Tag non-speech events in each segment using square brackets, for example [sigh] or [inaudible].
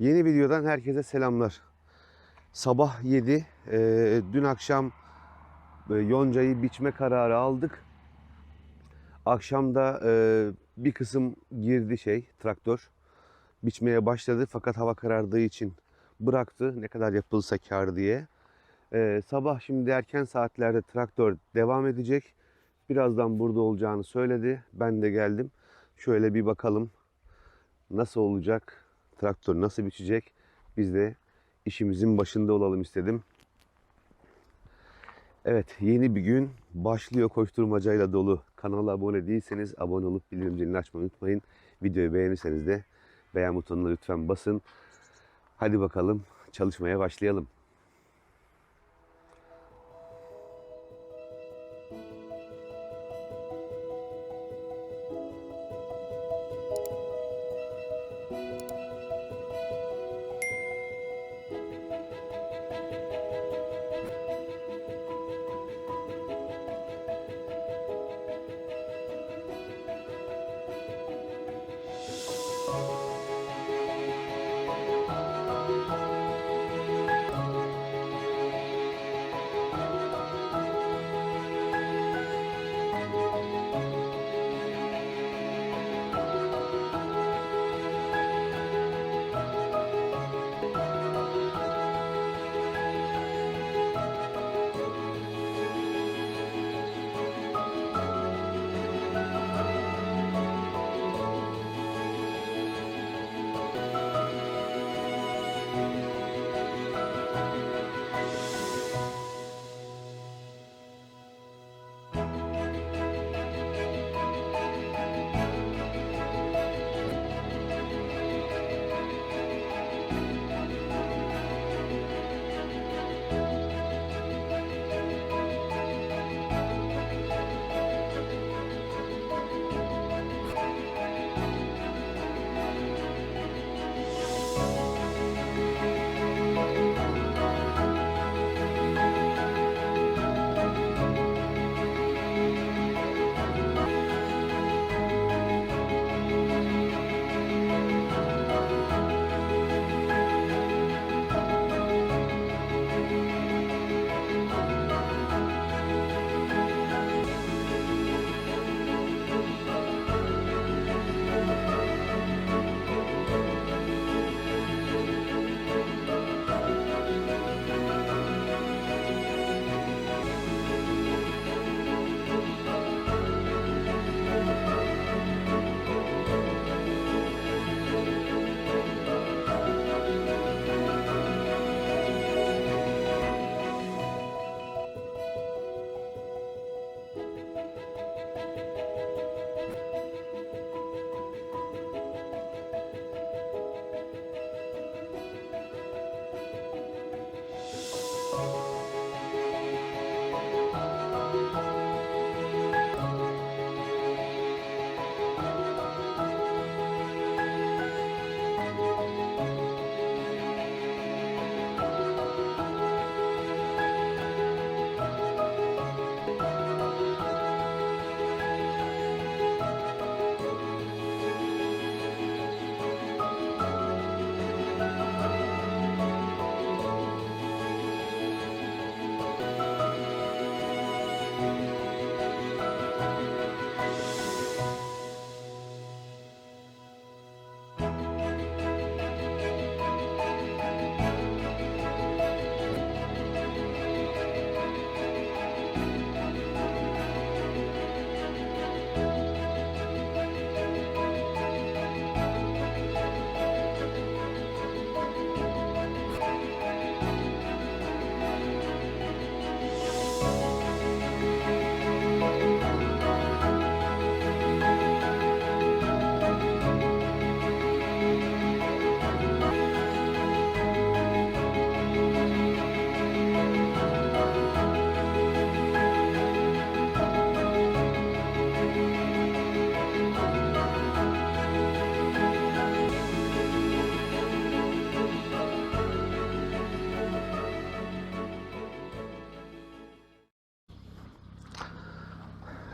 Yeni videodan herkese selamlar. Sabah 7. Ee, dün akşam e, yoncayı biçme kararı aldık. Akşamda e, bir kısım girdi şey traktör. Biçmeye başladı fakat hava karardığı için bıraktı ne kadar yapılsa kar diye. Ee, sabah şimdi erken saatlerde traktör devam edecek. Birazdan burada olacağını söyledi. Ben de geldim. Şöyle bir bakalım nasıl olacak, traktör nasıl biçecek. Biz de işimizin başında olalım istedim. Evet yeni bir gün başlıyor koşturmacayla dolu. Kanala abone değilseniz abone olup bildirim zilini açmayı unutmayın. Videoyu beğenirseniz de beğen butonuna lütfen basın. Hadi bakalım çalışmaya başlayalım.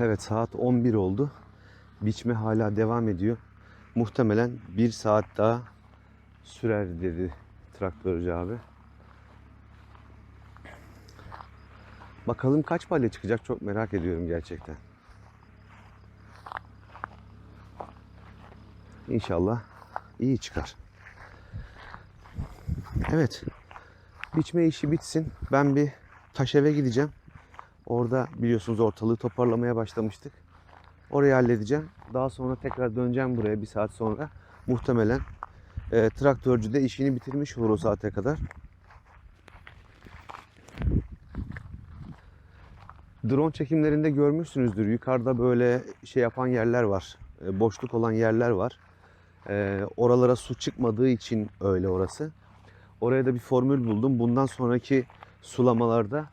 Evet saat 11 oldu. Biçme hala devam ediyor. Muhtemelen bir saat daha sürer dedi traktörcü abi. Bakalım kaç balya çıkacak çok merak ediyorum gerçekten. İnşallah iyi çıkar. Evet. Biçme işi bitsin. Ben bir taş eve gideceğim. Orada biliyorsunuz ortalığı toparlamaya başlamıştık. Orayı halledeceğim. Daha sonra tekrar döneceğim buraya bir saat sonra. Muhtemelen e, traktörcü de işini bitirmiş olur o saate kadar. Drone çekimlerinde görmüşsünüzdür. Yukarıda böyle şey yapan yerler var. E, boşluk olan yerler var. E, oralara su çıkmadığı için öyle orası. Oraya da bir formül buldum. Bundan sonraki sulamalarda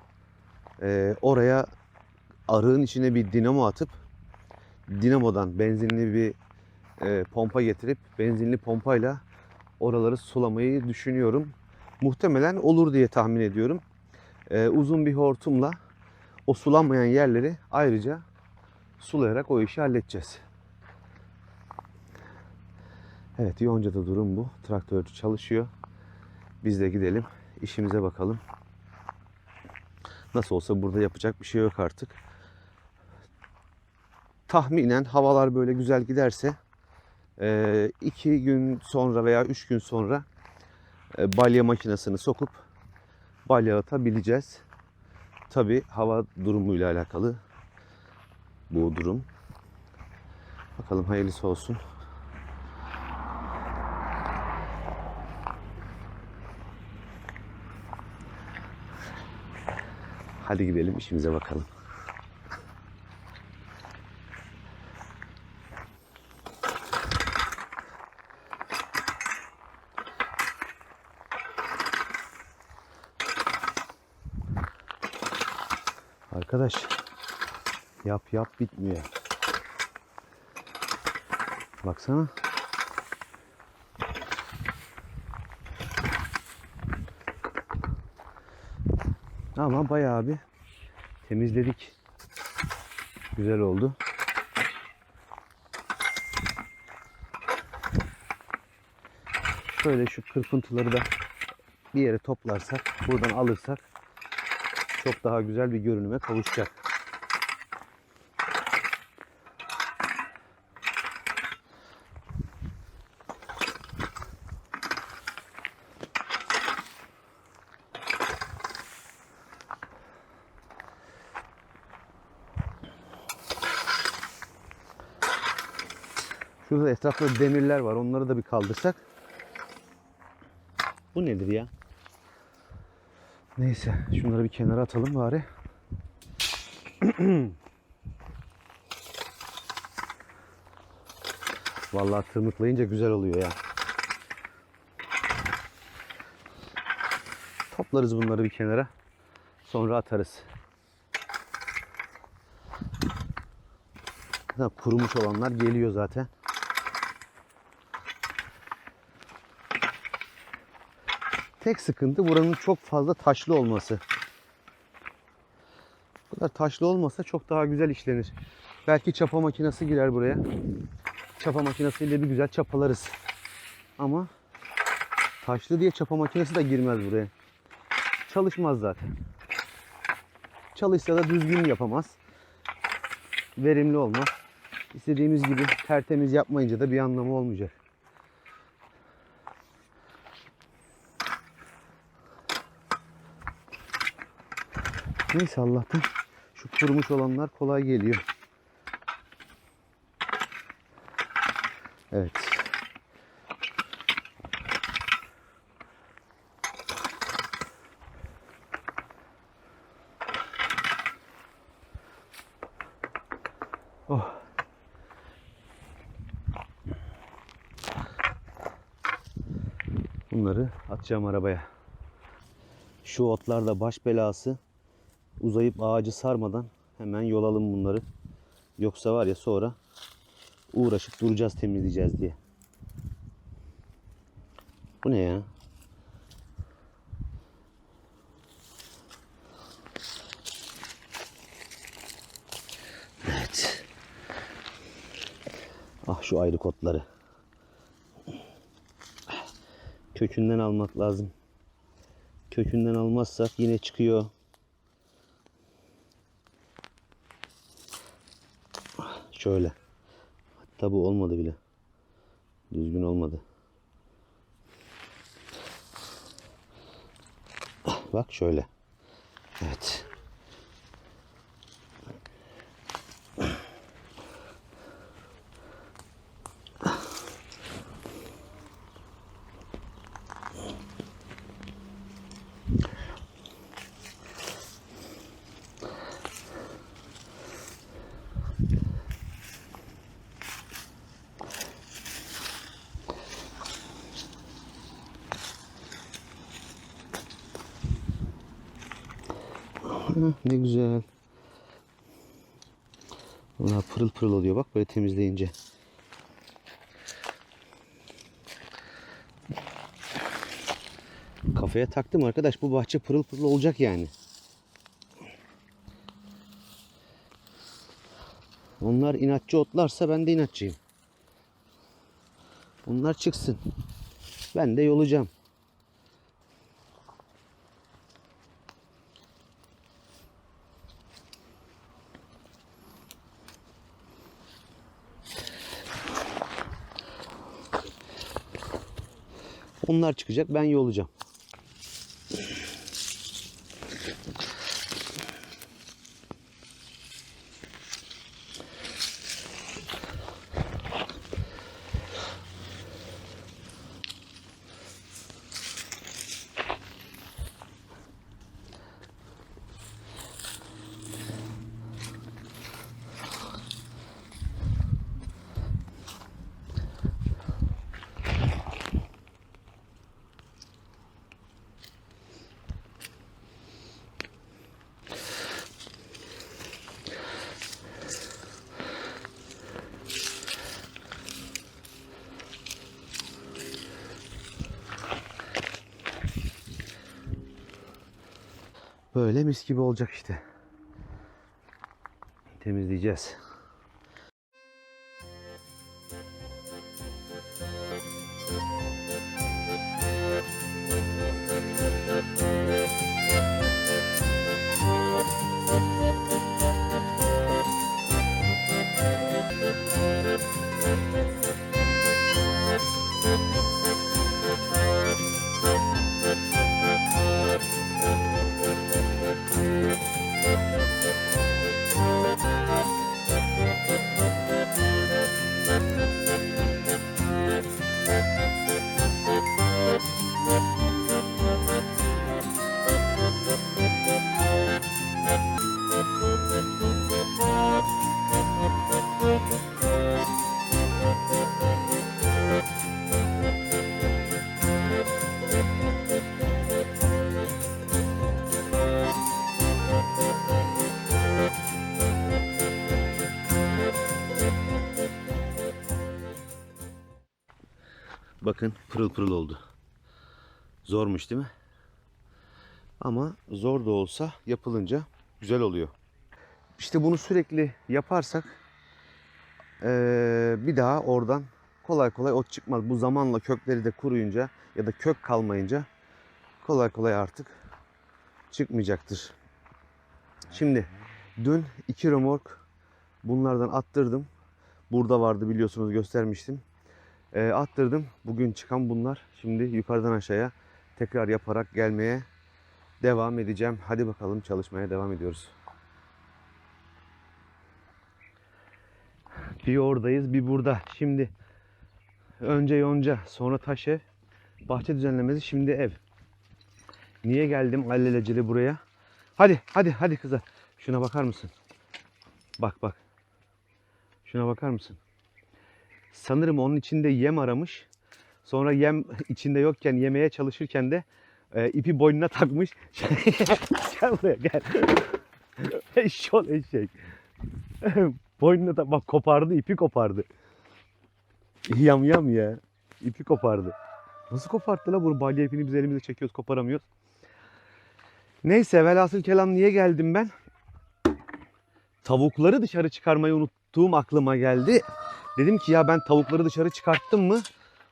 e, oraya arığın içine bir dinamo atıp dinamodan benzinli bir e, pompa getirip benzinli pompayla oraları sulamayı düşünüyorum. Muhtemelen olur diye tahmin ediyorum. E, uzun bir hortumla o sulanmayan yerleri ayrıca sulayarak o işi halledeceğiz. Evet Yonca'da durum bu. Traktörcü çalışıyor. Biz de gidelim işimize bakalım. Nasıl olsa burada yapacak bir şey yok artık. Tahminen havalar böyle güzel giderse e, iki gün sonra veya üç gün sonra e, balya makinesini sokup balya atabileceğiz. Tabi hava durumuyla alakalı bu durum. Bakalım hayırlısı olsun. Hadi gidelim işimize bakalım. Arkadaş yap yap bitmiyor. Baksana. Ama bayağı bir temizledik. Güzel oldu. Şöyle şu kırpıntıları da bir yere toplarsak, buradan alırsak çok daha güzel bir görünüme kavuşacak. Şurada etrafta demirler var. Onları da bir kaldırsak. Bu nedir ya? Neyse şunları bir kenara atalım bari. [clears throat] Vallahi tırmıklayınca güzel oluyor ya. Toplarız bunları bir kenara. Sonra atarız. Kurumuş olanlar geliyor zaten. Tek sıkıntı buranın çok fazla taşlı olması. Bu kadar taşlı olmasa çok daha güzel işlenir. Belki çapa makinesi girer buraya. Çapa makinesiyle bir güzel çapalarız. Ama taşlı diye çapa makinesi de girmez buraya. Çalışmaz zaten. Çalışsa da düzgün yapamaz. Verimli olmaz. İstediğimiz gibi tertemiz yapmayınca da bir anlamı olmayacak. Neyse Allah'tan şu kurumuş olanlar kolay geliyor. Evet. Oh. Bunları atacağım arabaya. Şu otlar da baş belası uzayıp ağacı sarmadan hemen yolalım bunları. Yoksa var ya sonra uğraşıp duracağız temizleyeceğiz diye. Bu ne ya? Evet. Ah şu ayrı kotları. Kökünden almak lazım. Kökünden almazsak yine çıkıyor. Şöyle. Hatta bu olmadı bile. Düzgün olmadı. Bak şöyle. Evet. Ne güzel. Valla pırıl pırıl oluyor bak böyle temizleyince. Kafaya taktım arkadaş bu bahçe pırıl pırıl olacak yani. Onlar inatçı otlarsa ben de inatçıyım. Onlar çıksın. Ben de yolacağım. Onlar çıkacak ben yolacağım. Böyle mis gibi olacak işte. Temizleyeceğiz. Bakın pırıl pırıl oldu. Zormuş değil mi? Ama zor da olsa yapılınca güzel oluyor. İşte bunu sürekli yaparsak eee, bir daha oradan kolay kolay ot çıkmaz. Bu zamanla kökleri de kuruyunca ya da kök kalmayınca kolay kolay artık çıkmayacaktır. Şimdi dün iki remork bunlardan attırdım. Burada vardı biliyorsunuz göstermiştim. E, attırdım. Bugün çıkan bunlar. Şimdi yukarıdan aşağıya tekrar yaparak gelmeye devam edeceğim. Hadi bakalım çalışmaya devam ediyoruz. Bir oradayız, bir burada. Şimdi önce yonca, sonra taş ev, bahçe düzenlemesi, şimdi ev. Niye geldim alelacele buraya? Hadi, hadi, hadi kızlar. Şuna bakar mısın? Bak, bak. Şuna bakar mısın? Sanırım onun içinde yem aramış. Sonra yem [laughs] içinde yokken yemeye çalışırken de e, ipi boynuna takmış. [laughs] gel buraya gel. [laughs] Eşşol eşek. boynuna tak bak kopardı ipi kopardı. Yam yam ya. İpi kopardı. Nasıl koparttı la bunu balya ipini biz elimizle çekiyoruz koparamıyoruz. Neyse velhasıl kelam niye geldim ben? Tavukları dışarı çıkarmayı unuttuğum aklıma geldi. Dedim ki ya ben tavukları dışarı çıkarttım mı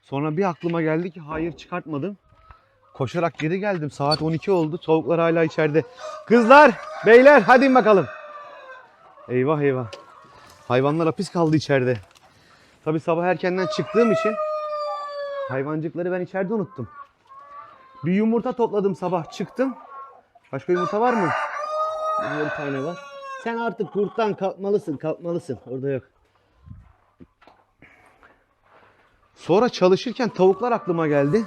Sonra bir aklıma geldi ki hayır çıkartmadım. Koşarak geri geldim. Saat 12 oldu. Tavuklar hala içeride. Kızlar, beyler hadi bakalım. Eyvah eyvah. Hayvanlar hapis kaldı içeride. Tabi sabah erkenden çıktığım için hayvancıkları ben içeride unuttum. Bir yumurta topladım sabah çıktım. Başka yumurta var mı? Bir tane var. Sen artık kurttan kalkmalısın, kalkmalısın. Orada yok. Sonra çalışırken tavuklar aklıma geldi.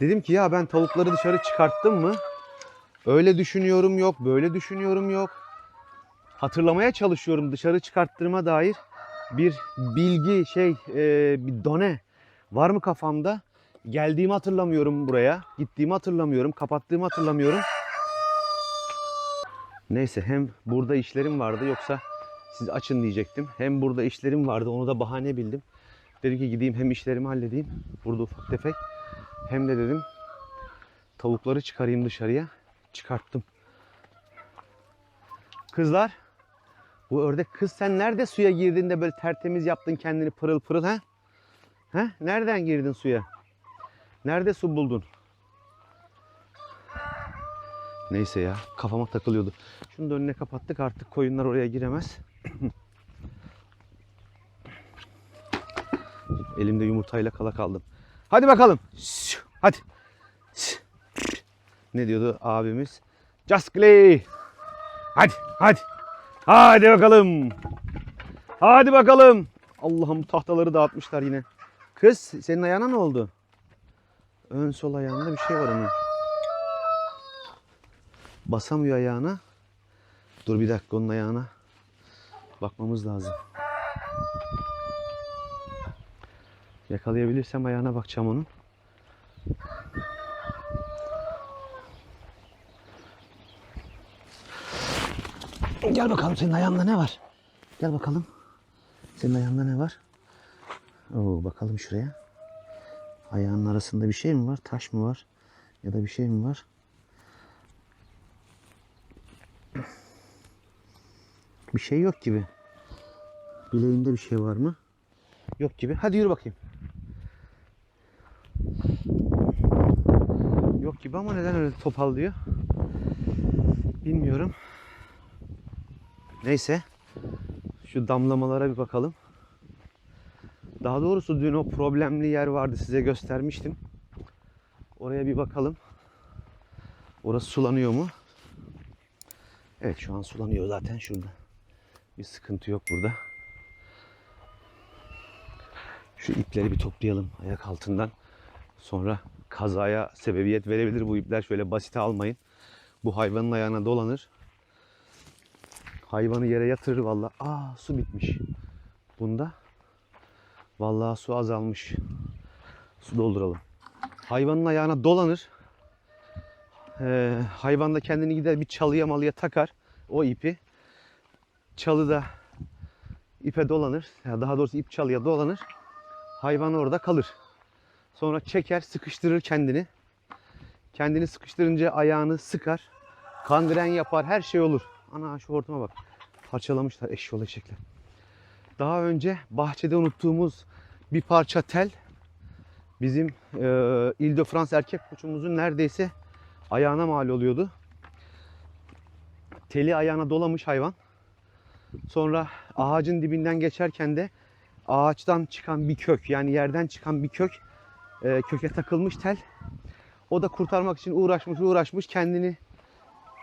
Dedim ki ya ben tavukları dışarı çıkarttım mı? Öyle düşünüyorum yok, böyle düşünüyorum yok. Hatırlamaya çalışıyorum dışarı çıkarttığıma dair bir bilgi, şey, e, bir done var mı kafamda? Geldiğimi hatırlamıyorum buraya, gittiğimi hatırlamıyorum, kapattığımı hatırlamıyorum. Neyse hem burada işlerim vardı yoksa siz açın diyecektim. Hem burada işlerim vardı onu da bahane bildim. Dedim ki gideyim hem işlerimi halledeyim. Burada ufak tefek. Hem de dedim tavukları çıkarayım dışarıya. Çıkarttım. Kızlar. Bu ördek kız sen nerede suya girdin de böyle tertemiz yaptın kendini pırıl pırıl ha? Ha? Nereden girdin suya? Nerede su buldun? Neyse ya kafama takılıyordu. Şunu da önüne kapattık artık koyunlar oraya giremez. [clears throat] Elimde yumurtayla kala kaldım. Hadi bakalım. Hadi. Ne diyordu abimiz? Just play. Hadi, hadi. Hadi bakalım. Hadi bakalım. Allah'ım tahtaları dağıtmışlar yine. Kız senin ayağına ne oldu? Ön sol ayağında bir şey var onun. Basamıyor ayağına. Dur bir dakika onun ayağına. Bakmamız lazım. Yakalayabilirsem ayağına bakacağım onun. Gel bakalım senin ayağında ne var? Gel bakalım. Senin ayağında ne var? Oo, bakalım şuraya. Ayağının arasında bir şey mi var? Taş mı var? Ya da bir şey mi var? Bir şey yok gibi. Bileğinde bir şey var mı? Yok gibi. Hadi yürü bakayım. Yok gibi ama neden öyle topallıyor? Bilmiyorum. Neyse. Şu damlamalara bir bakalım. Daha doğrusu dün o problemli yer vardı size göstermiştim. Oraya bir bakalım. Orası sulanıyor mu? Evet şu an sulanıyor zaten şurada. Bir sıkıntı yok burada. Şu ipleri bir toplayalım ayak altından. Sonra kazaya sebebiyet verebilir bu ipler. Şöyle basite almayın. Bu hayvanın ayağına dolanır. Hayvanı yere yatırır valla. Aa su bitmiş. Bunda vallahi su azalmış. Su dolduralım. Hayvanın ayağına dolanır. Ee, hayvan da kendini gider bir çalıya malıya takar o ipi. Çalı da ipe dolanır. Daha doğrusu ip çalıya dolanır. Hayvan orada kalır. Sonra çeker, sıkıştırır kendini. Kendini sıkıştırınca ayağını sıkar. Kangren yapar, her şey olur. Ana şu hortuma bak. Parçalamışlar eşyol eşekler. Daha önce bahçede unuttuğumuz bir parça tel bizim e, Ile de France erkek koçumuzun neredeyse ayağına mal oluyordu. Teli ayağına dolamış hayvan. Sonra ağacın dibinden geçerken de ağaçtan çıkan bir kök yani yerden çıkan bir kök e, köke takılmış tel. O da kurtarmak için uğraşmış uğraşmış kendini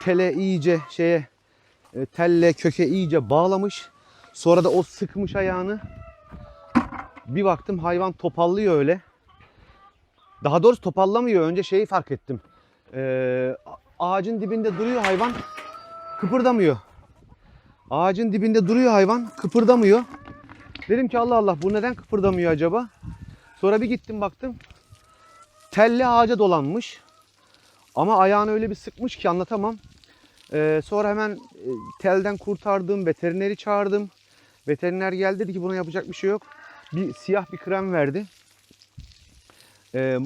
tele iyice şeye e, telle köke iyice bağlamış. Sonra da o sıkmış ayağını. Bir baktım hayvan topallıyor öyle. Daha doğrusu topallamıyor. Önce şeyi fark ettim. Ee, ağacın dibinde duruyor hayvan. Kıpırdamıyor. Ağacın dibinde duruyor hayvan. Kıpırdamıyor. Dedim ki Allah Allah bu neden kıpırdamıyor acaba? Sonra bir gittim baktım. Telli ağaca dolanmış. Ama ayağını öyle bir sıkmış ki anlatamam. Ee, sonra hemen e, telden kurtardım. Veterineri çağırdım. Veteriner geldi dedi ki buna yapacak bir şey yok. Bir siyah bir krem verdi. Ee,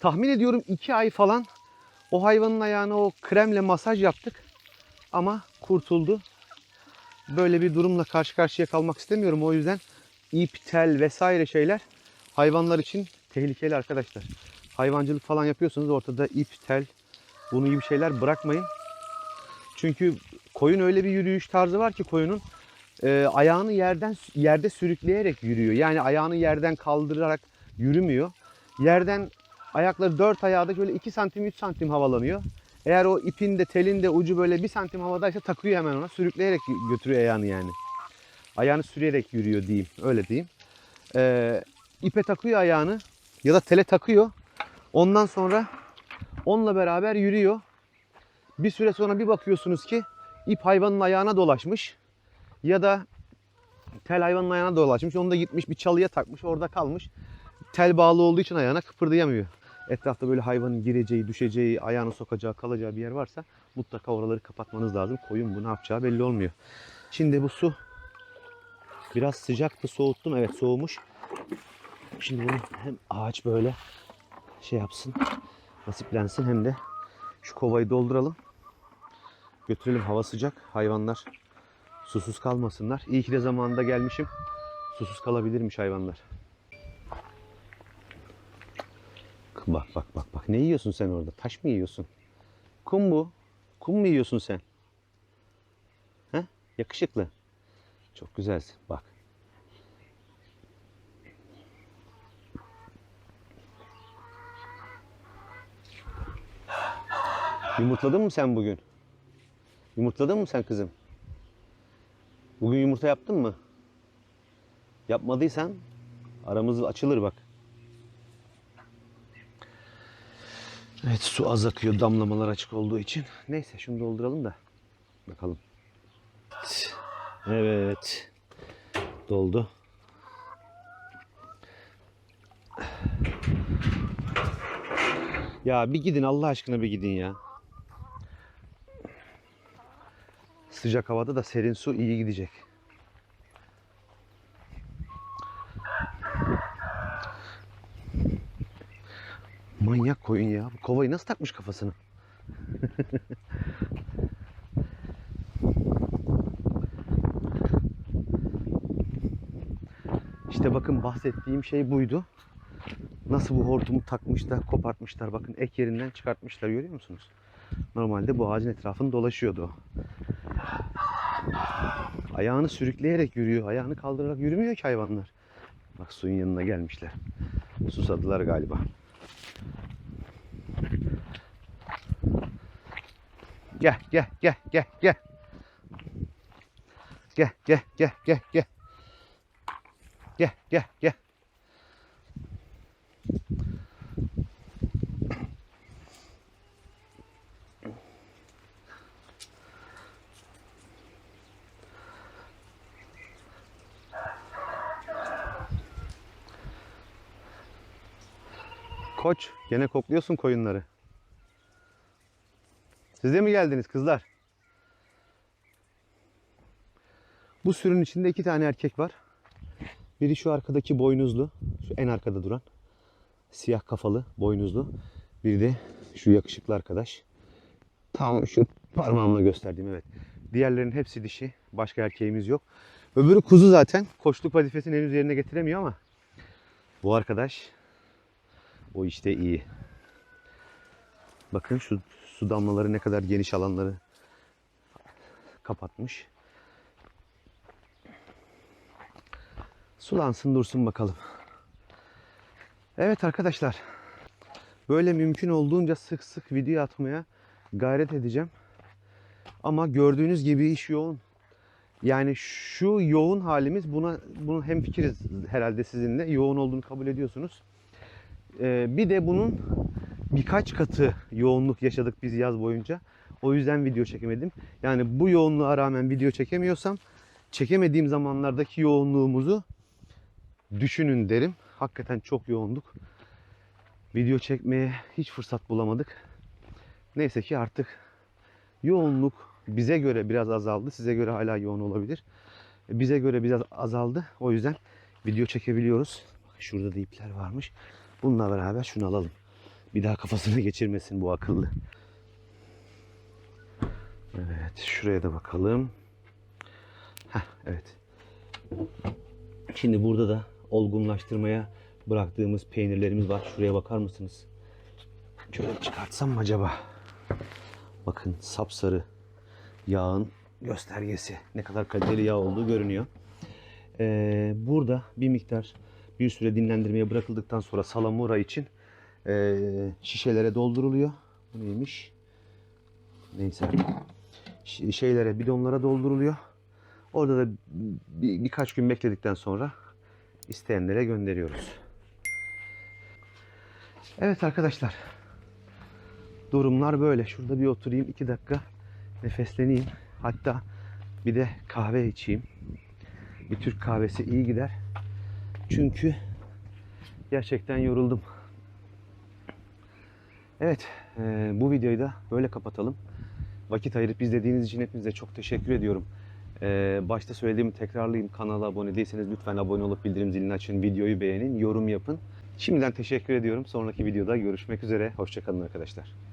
tahmin ediyorum iki ay falan o hayvanın ayağına o kremle masaj yaptık. Ama kurtuldu. Böyle bir durumla karşı karşıya kalmak istemiyorum. O yüzden ip, tel vesaire şeyler hayvanlar için tehlikeli arkadaşlar. Hayvancılık falan yapıyorsanız ortada ip, tel, bunun gibi şeyler bırakmayın. Çünkü koyun öyle bir yürüyüş tarzı var ki koyunun e, ayağını yerden yerde sürükleyerek yürüyor. Yani ayağını yerden kaldırarak yürümüyor. Yerden ayakları dört ayağı da böyle 2 santim 3 santim havalanıyor. Eğer o ipin de telin de ucu böyle 1 santim havadaysa takıyor hemen ona. Sürükleyerek götürüyor ayağını yani. Ayağını sürüyerek yürüyor diyeyim. Öyle diyeyim. Ee, ipe takıyor ayağını ya da tele takıyor. Ondan sonra onunla beraber yürüyor. Bir süre sonra bir bakıyorsunuz ki ip hayvanın ayağına dolaşmış. Ya da tel hayvanın ayağına dolaşmış. Onu da gitmiş bir çalıya takmış. Orada kalmış. Tel bağlı olduğu için ayağına kıpırdayamıyor. Etrafta böyle hayvanın gireceği, düşeceği, ayağını sokacağı, kalacağı bir yer varsa mutlaka oraları kapatmanız lazım. Koyun bu ne yapacağı belli olmuyor. Şimdi bu su biraz sıcaktı soğuttum. Evet soğumuş. Şimdi bunu hem ağaç böyle şey yapsın, nasiplensin hem de şu kovayı dolduralım. Götürelim hava sıcak. Hayvanlar susuz kalmasınlar. İyi ki de zamanında gelmişim. Susuz kalabilirmiş hayvanlar. Bak bak bak bak. Ne yiyorsun sen orada? Taş mı yiyorsun? Kum bu. Kum mu yiyorsun sen? He? Yakışıklı. Çok güzelsin. Bak. Yumurtladın mı sen bugün? Yumurtladın mı sen kızım? Bugün yumurta yaptın mı? Yapmadıysan aramız açılır bak. Evet su az akıyor damlamalar açık olduğu için. Neyse şunu dolduralım da bakalım. Evet. Doldu. Ya bir gidin Allah aşkına bir gidin ya. Sıcak havada da serin su iyi gidecek. Manyak koyun ya. Bu kovayı nasıl takmış kafasına? [laughs] İşte bakın bahsettiğim şey buydu. Nasıl bu hortumu takmış da kopartmışlar. Bakın ek yerinden çıkartmışlar görüyor musunuz? Normalde bu ağacın etrafını dolaşıyordu. Ayağını sürükleyerek yürüyor. Ayağını kaldırarak yürümüyor ki hayvanlar. Bak suyun yanına gelmişler. Susadılar galiba. Gel gel gel gel gel. Gel gel gel gel gel. Gel gel gel. Koç, gene kokluyorsun koyunları. Siz de mi geldiniz kızlar? Bu sürünün içinde iki tane erkek var. Biri şu arkadaki boynuzlu, şu en arkada duran. Siyah kafalı, boynuzlu. Biri de şu yakışıklı arkadaş. Tam şu parmağımla gösterdiğim evet. Diğerlerinin hepsi dişi. Başka erkeğimiz yok. Öbürü kuzu zaten. Koçluk vazifesini henüz yerine getiremiyor ama bu arkadaş o işte iyi. Bakın şu su damlaları ne kadar geniş alanları kapatmış. Sulansın dursun bakalım. Evet arkadaşlar. Böyle mümkün olduğunca sık sık video atmaya gayret edeceğim. Ama gördüğünüz gibi iş yoğun. Yani şu yoğun halimiz buna bunun hem fikiriz herhalde sizinle. Yoğun olduğunu kabul ediyorsunuz. Ee, bir de bunun birkaç katı yoğunluk yaşadık biz yaz boyunca. O yüzden video çekemedim. Yani bu yoğunluğa rağmen video çekemiyorsam çekemediğim zamanlardaki yoğunluğumuzu düşünün derim. Hakikaten çok yoğunduk. Video çekmeye hiç fırsat bulamadık. Neyse ki artık yoğunluk bize göre biraz azaldı. Size göre hala yoğun olabilir. Bize göre biraz azaldı. O yüzden video çekebiliyoruz. Bak şurada da ipler varmış. Bununla beraber şunu alalım. Bir daha kafasına [laughs] geçirmesin bu akıllı. Evet, şuraya da bakalım. Heh, evet. Şimdi burada da olgunlaştırmaya bıraktığımız peynirlerimiz var. Şuraya bakar mısınız? Şöyle çıkartsam mı acaba? Bakın sapsarı yağın göstergesi. Ne kadar kaliteli yağ olduğu görünüyor. Ee, burada bir miktar bir süre dinlendirmeye bırakıldıktan sonra salamura için ee, şişelere dolduruluyor. Bu neymiş? Neyse. Şeylere, bidonlara dolduruluyor. Orada da bir, birkaç gün bekledikten sonra isteyenlere gönderiyoruz. Evet arkadaşlar. Durumlar böyle. Şurada bir oturayım iki dakika nefesleneyim. Hatta bir de kahve içeyim. Bir Türk kahvesi iyi gider. Çünkü gerçekten yoruldum. Evet, e, bu videoyu da böyle kapatalım. Vakit ayırıp izlediğiniz için hepinize çok teşekkür ediyorum. E, başta söylediğimi tekrarlayayım. Kanala abone değilseniz lütfen abone olup bildirim zilini açın, videoyu beğenin, yorum yapın. Şimdiden teşekkür ediyorum. Sonraki videoda görüşmek üzere. Hoşçakalın arkadaşlar.